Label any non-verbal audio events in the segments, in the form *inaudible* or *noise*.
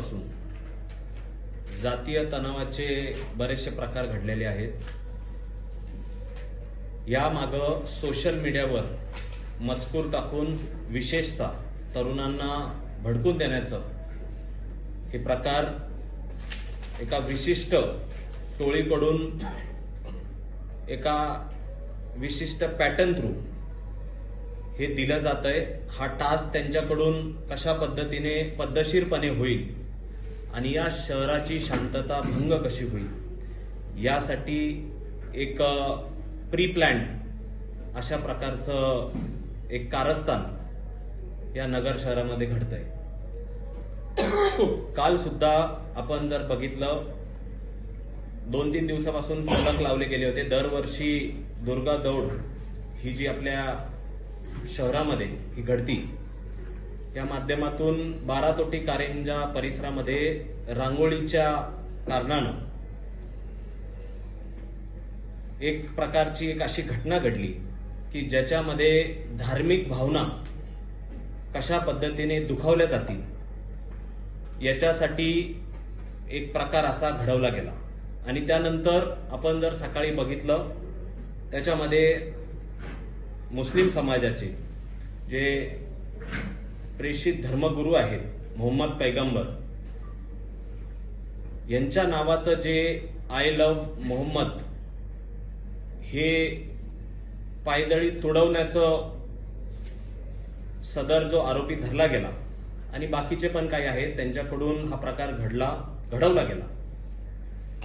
महिन्यापासून जातीय तणावाचे बरेचसे प्रकार घडलेले आहेत. यामाग सोशल मीडियावर मजकूर टाकून विशेषतः तरुणांना भडकून देण्याचं हे प्रकार एका विशिष्ट टोळीकडून एका विशिष्ट पॅटर्न थ्रू हे दिलं जात आहे हा टास्क त्यांच्याकडून कशा पद्धतीने पद्धतशीरपणे होईल? आणि या शहराची शांतता भंग कशी होईल? यासाठी एक प्री प्लॅन अशा प्रकारचं एक कारस्थान या नगर शहरामध्ये घडतंय. *coughs* काल सुद्धा आपण जर बघितलं दोन तीन दिवसापासून फलक लावले गेले होते. दरवर्षी दुर्गा दौड ही जी आपल्या शहरामध्ये ही घडती या माध्यमातून बारातोटी कारेंजा कारंजा परिसरामध्ये रांगोळीच्या कारणानं एक प्रकारची एक अशी घटना घडली की ज्याच्यामध्ये धार्मिक भावना कशा पद्धतीने दुखावल्या जातील याच्यासाठी एक प्रकार असा घडवला गेला. आणि त्यानंतर आपण जर सकाळी बघितलं त्याच्यामध्ये मुस्लिम समाजाचे जे प्रेषित धर्मगुरू आहेत मोहम्मद पैगंबर. यांच्या नावाचं जे आय लव्ह मोहम्मद हे पायदळी तुडवण्याचं सदर जो आरोपी धरला गेला आणि बाकीचे पण काही आहेत त्यांच्याकडून हा प्रकार घडला घडवला गेला.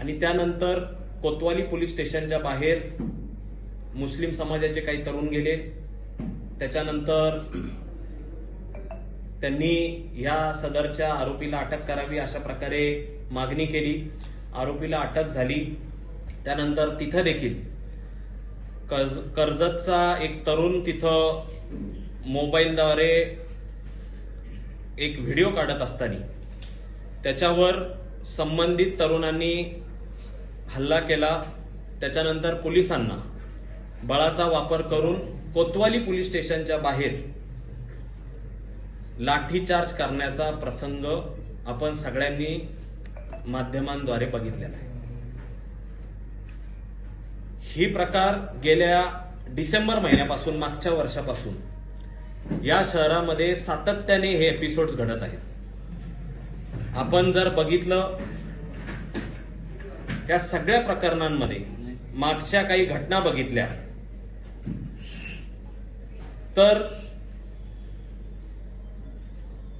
आणि त्यानंतर कोतवाली पोलीस स्टेशनच्या बाहेर मुस्लिम समाजाचे काही तरुण गेले. त्याच्यानंतर त्यांनी या सदरच्या आरोपीला अटक करावी अशा प्रकारे मागणी केली. आरोपीला अटक झाली. त्यानंतर तिथं देखील कर्ज कर्जतचा एक तरुण तिथं मोबाईलद्वारे एक व्हिडिओ काढत असताना त्याच्यावर संबंधित तरुणांनी हल्ला केला. त्याच्यानंतर पोलिसांना बळाचा वापर करून कोतवाली पोलीस स्टेशनच्या बाहेर लाठीचार्ज करण्याचा प्रसंग आपण सगळ्यांनी माध्यमांद्वारे बघितलेला आहे. ही प्रकार गेल्या डिसेंबर महिन्यापासून मागच्या वर्षापासून या शहरामध्ये सातत्याने हे एपिसोड्स घडत आहेत. आपण जर बघितलं या सगळ्या प्रकरणांमध्ये मागच्या काही घटना बघितल्या तर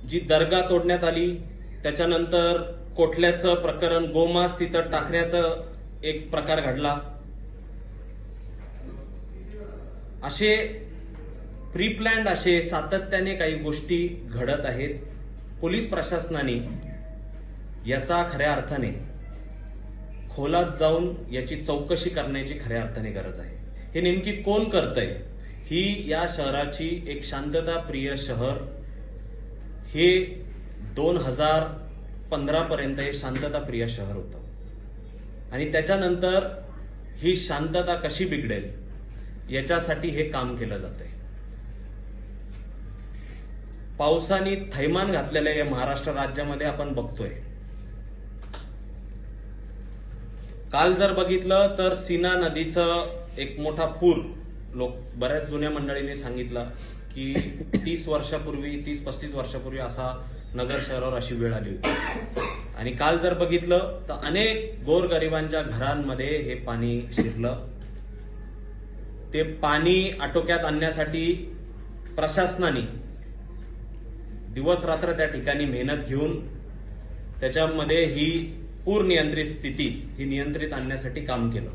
जी दर्गा तोडण्यात आली त्याच्यानंतर कोठल्याचं प्रकरण गोमास तिथं टाकण्याचं एक प्रकार घडला. असे प्री प्लॅन्ड असे सातत्याने काही गोष्टी घडत आहेत. पोलीस प्रशासनाने याचा खऱ्या अर्थाने खोलात जाऊन याची चौकशी करण्याची खऱ्या अर्थाने गरज आहे. हे नेमकी कोण करतंय? ही या शहराची एक शांतता प्रिय शहर हे दोन हजार पंधरापर्यंत हे शांतता प्रिय शहर होतं. आणि त्याच्यानंतर ही शांतता कशी बिघडेल याच्यासाठी हे काम केलं जातंय. पावसाने थैमान घातलेल्या या महाराष्ट्र राज्यामध्ये आपण बघतोय. काल जर बघितलं तर सीना नदीचं एक मोठा पूर लोक बऱ्याच जुन्या मंडळींनी सांगितलं की तीस वर्षापूर्वी तीस पस्तीस वर्षापूर्वी असा नगर शहरावर अशी वेळ आली होती. आणि काल जर बघितलं तर अनेक गोरगरिबांच्या घरांमध्ये हे पाणी शिरलं. ते पाणी आटोक्यात आणण्यासाठी प्रशासनाने दिवस रात्र त्या ठिकाणी मेहनत घेऊन त्याच्यामध्ये ही पूर नियंत्रित स्थिती ही नियंत्रित आणण्यासाठी काम केलं.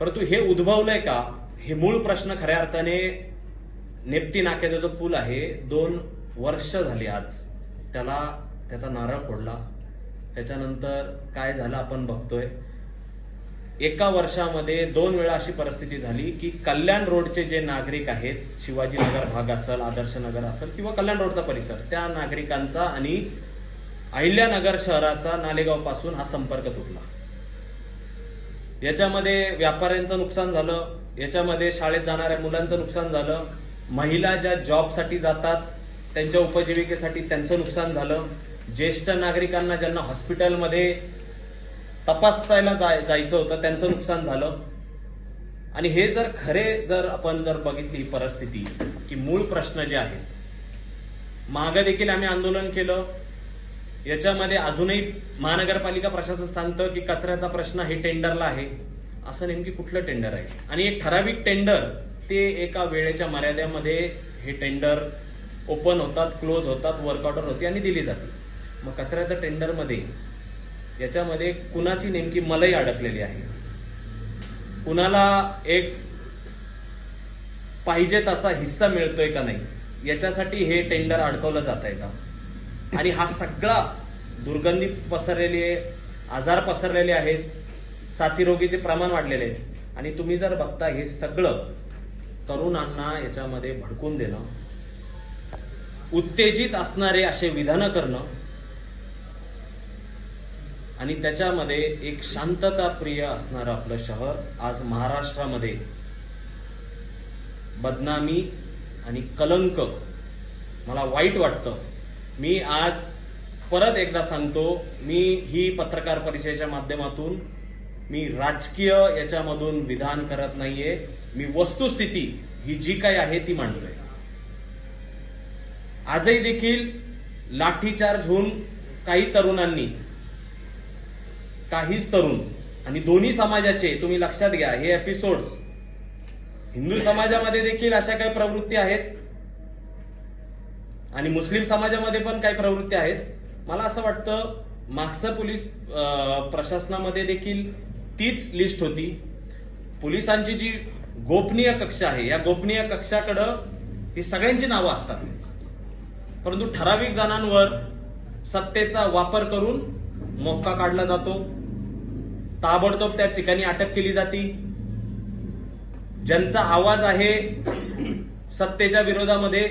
परंतु हे उद्भवलंय का? हे मूळ प्रश्न खऱ्या अर्थाने नेप्ती नाक्याचा जो पूल आहे दोन वर्ष झाली आज त्याला त्याचा नारळ फोडला. त्याच्यानंतर काय झालं आपण बघतोय. एका वर्षामध्ये दोन वेळा अशी परिस्थिती झाली की कल्याण रोडचे जे नागरिक आहेत शिवाजीनगर भाग असेल आदर्श नगर असेल किंवा कल्याण रोडचा परिसर त्या नागरिकांचा आणि अहिल्यानगर शहराचा नालेगावपासून हा संपर्क तुटला. याच्यामध्ये व्यापाऱ्यांचं नुकसान झालं याच्यामध्ये शाळेत जाणाऱ्या मुलांचं नुकसान झालं महिला ज्या जॉबसाठी जातात त्यांच्या उपजीविकेसाठी त्यांचं नुकसान झालं ज्येष्ठ नागरिकांना ज्यांना हॉस्पिटलमध्ये तपासायला जाय- जायचं होतं त्यांचं नुकसान झालं. आणि हे जर खरे जर आपण जर बघितली परिस्थिती की मूळ प्रश्न जे आहे मागं देखील आम्ही आंदोलन केलं याच्यामध्ये अजूनही महानगरपालिका प्रशासन सांगतं की कचऱ्याचा प्रश्न हे टेंडरला आहे. असं नेमकी कुठलं टेंडर आहे? आणि एक ठराविक टेंडर ते एका वेळेच्या मर्यादेमध्ये हे टेंडर ओपन होतात क्लोज होतात वर्क ऑर्डर होते आणि दिली जाते. मग कचऱ्याच्या टेंडरमध्ये याच्यामध्ये कुणाची नेमकी मलई अडकलेली आहे? कुणाला एक पाहिजे तसा हिस्सा मिळतोय का नाही? याच्यासाठी हे टेंडर अडकवलं जात आहे का? आणि हा सगळा दुर्गंधी पसरलेली आहे आजार पसरलेले आहेत साथीरोगीचे प्रमाण वाढलेले आहे आणि तुम्ही जर बघता हे सगळं तरुणांना याच्यामध्ये भडकून देणं उत्तेजित असणारे असे विधानं करणं आणि त्याच्यामध्ये एक शांतताप्रिय असणारं आपलं शहर आज महाराष्ट्रामध्ये बदनामी आणि कलंक मला वाईट वाटतं. मी आज परत एकदा सांगतो मी ही पत्रकार परिषदेच्या माध्यमातून मी राजकीय याच्यामधून विधान करत नाहीये. मी वस्तुस्थिती ही जी काही आहे ती मांडतोय. आजही देखील लाठीचार्ज होऊन काही तरुणांनी काहीच तरुण आणि दोन्ही समाजाचे तुम्ही लक्षात घ्या हे एपिसोड्स हिंदू समाजामध्ये देखील अशा काही प्रवृत्ती आहेत. आणि मुस्लिम समाजामध्ये पण काही प्रवृत्ती आहेत. मला असं वाटतं मागचं पोलीस प्रशासनामध्ये देखील तीच लिस्ट होती. पोलिसांची जी गोपनीय कक्ष आहे या गोपनीय कक्षाकडं ही सगळ्यांची नावं असतात. परंतु ठराविक जणांवर सत्तेचा वापर करून मोक्का काढला जातो. ताबडतोब त्या ठिकाणी अटक केली जाती. ज्यांचा आवाज आहे सत्तेच्या विरोधामध्ये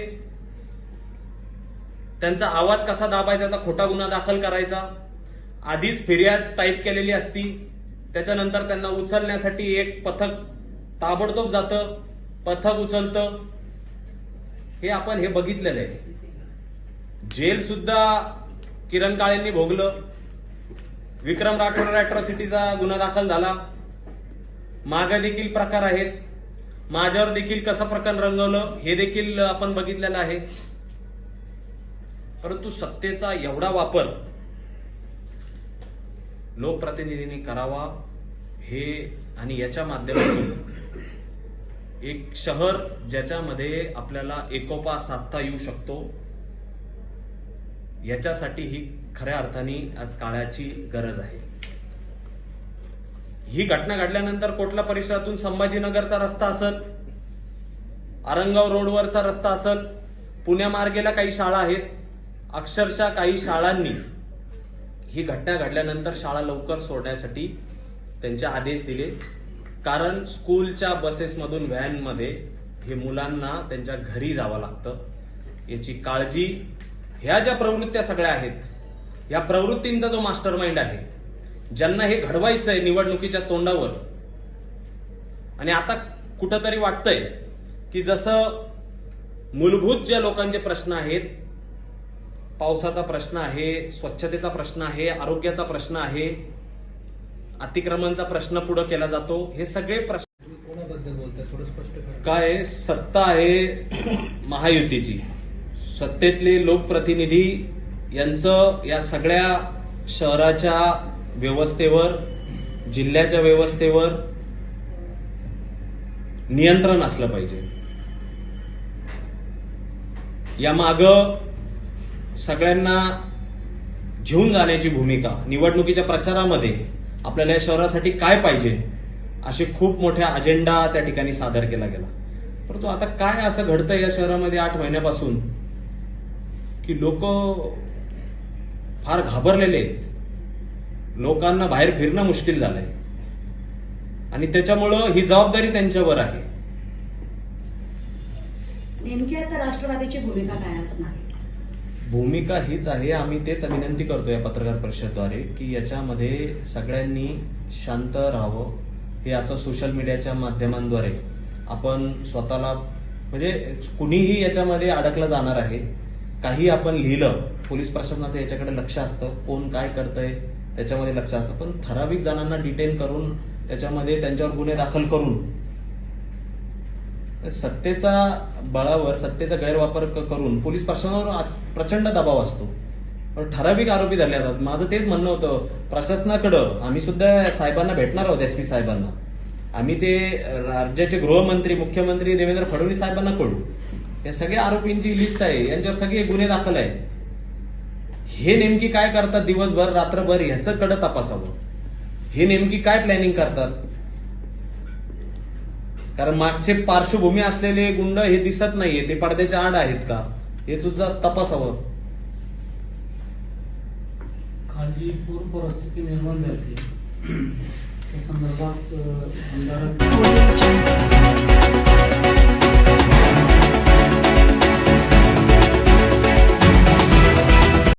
त्यांचा आवाज कसा दाबायचा तर खोटा गुन्हा दाखल करायचा? आधीच फिर्याद टाईप केलेली असती. त्याच्यानंतर त्यांना उचलण्यासाठी एक पथक ताबडतोब जातं पथक उचलतं. हे आपण हे बघितलेलं आहे. जेल सुद्धा किरण काळेंनी भोगलं. विक्रम राठोड अॅट्रॉसिटीचा गुन्हा दाखल झाला. मागे देखील प्रकार आहेत. माझ्यावर देखील कसं प्रकरण रंगवलं हे देखील आपण बघितलेलं आहे. परंतु सत्तेचा एवढा वापर लोकप्रतिनिधींनी करावा हे आणि याच्या माध्यमातून एक शहर ज्याच्यामध्ये आपल्याला एकोपा साधता येऊ शकतो याच्यासाठी ही खऱ्या अर्थाने आज काळाची गरज आहे. ही घटना घडल्यानंतर कोटला परिसरातून संभाजीनगरचा रस्ता असल आरंगाव रोडवरचा रस्ता असल पुण्यामार्गेला काही शाळा आहेत अक्षरशः काही शाळांनी ही घटना घडल्यानंतर शाळा लवकर सोडण्यासाठी त्यांचे आदेश दिले. कारण स्कूलच्या बसेसमधून व्हॅनमध्ये हे मुलांना त्यांच्या घरी जावं लागतं. याची काळजी ह्या ज्या प्रवृत्त्या सगळ्या आहेत या प्रवृत्तींचा जो मास्टर माइंड आहे ज्यांना हे घडवायचं आहे निवडणुकीच्या तोंडावर आणि आता कुठंतरी वाटतंय की जसं मूलभूत ज्या लोकांचे प्रश्न आहेत पावसाचा प्रश्न आहे स्वच्छतेचा प्रश्न आहे आरोग्याचा प्रश्न आहे अतिक्रमणचा प्रश्न पुढे केला जातो हे सगळे प्रश्न कोणाबद्दल बोलताय? थोडं स्पष्ट काय सत्ता आहे महायुतीची. सत्तेतले लोकप्रतिनिधी यांचं या सगळ्या शहराच्या व्यवस्थेवर जिल्ह्याच्या व्यवस्थेवर नियंत्रण असलं पाहिजे. यामाग सगळ्यांना घेऊन जाण्याची भूमिका निवडणुकीच्या प्रचारामध्ये आपल्याला या शहरासाठी काय पाहिजे असे खूप मोठ्या अजेंडा त्या ठिकाणी सादर केला गेला. परंतु आता काय असं घडतंय या शहरामध्ये आठ महिन्यापासून की लोक फार घाबरलेले आहेत. लोकांना बाहेर फिरणं मुश्किल झालंय. आणि त्याच्यामुळं ही जबाबदारी त्यांच्यावर आहे. नेमकी आता राष्ट्रवादीची भूमिका काय असणार? भूमिका हीच आहे. आम्ही तेच विनंती करतो या पत्रकार परिषदद्वारे की याच्यामध्ये सगळ्यांनी शांत राहावं. हे असं सोशल मीडियाच्या माध्यमांद्वारे आपण स्वतःला म्हणजे कुणीही याच्यामध्ये अडकलं जाणार आहे. काही आपण लिहिलं पोलीस प्रशासनाचं याच्याकडे लक्ष असतं. कोण काय करतंय त्याच्यामध्ये लक्ष असतं. पण ठराविक जणांना डिटेन करून त्याच्यामध्ये त्यांच्यावर गुन्हे दाखल करून सत्तेचा बळावर सत्तेचा गैरवापर करून पोलीस प्रशासनावर प्रचंड दबाव असतो. पण ठराविक आरोपी धरले जातात. माझं तेच म्हणणं होतं. प्रशासनाकडं आम्ही सुद्धा साहेबांना भेटणार आहोत एस पी साहेबांना. आम्ही ते राज्याचे गृहमंत्री मुख्यमंत्री देवेंद्र फडणवीस साहेबांना कळू या सगळ्या आरोपींची लिस्ट आहे. यांच्यावर सगळे गुन्हे दाखल आहे हे नेमकी काय करतात दिवसभर रात्रभर ह्याचं कडं तपासावं. हे नेमकी काय प्लॅनिंग करतात? कारण मागचे पार्श्वभूमी असलेले गुंड हे दिसत नाहीये. ते पडद्याच्या आड आहेत का? हे सुद्धा तपासावं. खाली पूर परिस्थिती निर्माण झाली. त्या संदर्भात